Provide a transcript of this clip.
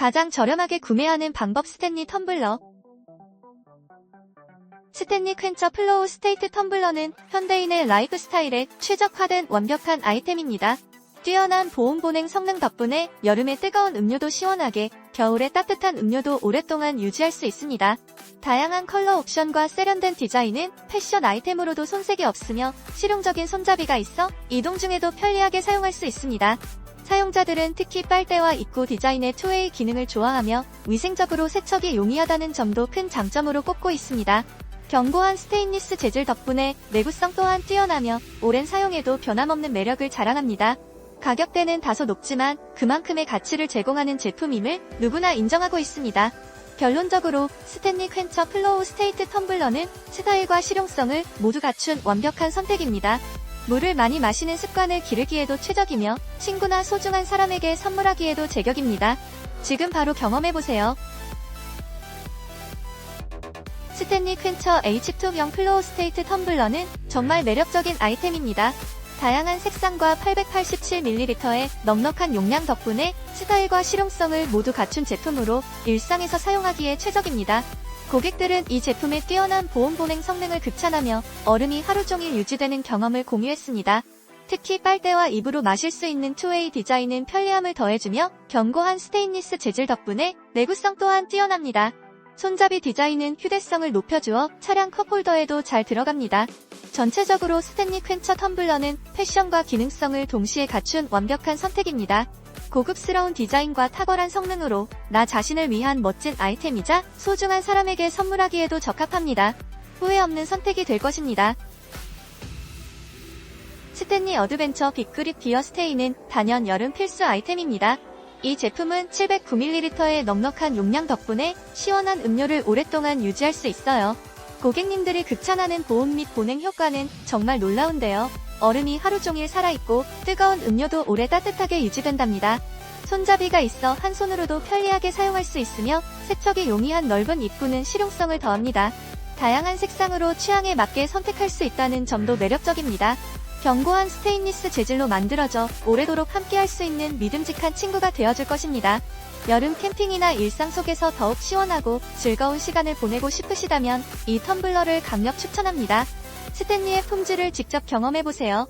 가장 저렴하게 구매하는 방법 스탠리 텀블러. 스탠리 퀸처 플로우 스테이트 텀블러는 현대인의 라이프 스타일에 최적화된 완벽한 아이템입니다. 뛰어난 보온 보냉 성능 덕분에 여름에 뜨거운 음료도 시원하게, 겨울에 따뜻한 음료도 오랫동안 유지할 수 있습니다. 다양한 컬러 옵션과 세련된 디자인은 패션 아이템으로도 손색이 없으며 실용적인 손잡이가 있어 이동 중에도 편리하게 사용할 수 있습니다. 사용자들은 특히 빨대와 입구 디자인의 투웨이 기능을 좋아하며 위생적으로 세척이 용이하다는 점도 큰 장점으로 꼽고 있습니다. 견고한 스테인리스 재질 덕분에 내구성 또한 뛰어나며 오랜 사용에도 변함없는 매력을 자랑합니다. 가격대는 다소 높지만 그만큼의 가치를 제공하는 제품임을 누구나 인정하고 있습니다. 결론적으로 스탠리 퀸처 플로우 스테이트 텀블러는 스타일과 실용성을 모두 갖춘 완벽한 선택입니다. 물을 많이 마시는 습관을 기르기에도 최적이며 친구나 소중한 사람에게 선물하기에도 제격입니다. 지금 바로 경험해보세요. 스탠리 퀸처 H2형 플로우 스테이트 텀블러는 정말 매력적인 아이템입니다. 다양한 색상과 887ml의 넉넉한 용량 덕분에 스타일과 실용성을 모두 갖춘 제품으로 일상에서 사용하기에 최적입니다. 고객들은 이 제품의 뛰어난 보온 보냉 성능을 극찬하며 얼음이 하루 종일 유지되는 경험을 공유했습니다. 특히 빨대와 입으로 마실 수 있는 투웨이 디자인은 편리함을 더해주며 견고한 스테인리스 재질 덕분에 내구성 또한 뛰어납니다. 손잡이 디자인은 휴대성을 높여주어 차량 컵홀더에도 잘 들어갑니다. 전체적으로 스탠리 퀸처 텀블러는 패션과 기능성을 동시에 갖춘 완벽한 선택입니다. 고급스러운 디자인과 탁월한 성능으로 나 자신을 위한 멋진 아이템이자 소중한 사람에게 선물하기에도 적합합니다. 후회 없는 선택이 될 것입니다. 스탠리 어드벤처 빅그립 기어 스테이는 단연 여름 필수 아이템입니다. 이 제품은 709ml의 넉넉한 용량 덕분에 시원한 음료를 오랫동안 유지할 수 있어요. 고객님들이 극찬하는 보온 및 보냉 효과는 정말 놀라운데요. 얼음이 하루 종일 살아있고 뜨거운 음료도 오래 따뜻하게 유지된답니다. 손잡이가 있어 한 손으로도 편리하게 사용할 수 있으며 세척이 용이한 넓은 입구는 실용성을 더합니다. 다양한 색상으로 취향에 맞게 선택할 수 있다는 점도 매력적입니다. 견고한 스테인리스 재질로 만들어져 오래도록 함께할 수 있는 믿음직한 친구가 되어줄 것입니다. 여름 캠핑이나 일상 속에서 더욱 시원하고 즐거운 시간을 보내고 싶으시다면 이 텀블러를 강력 추천합니다. 스탠리의 품질을 직접 경험해보세요.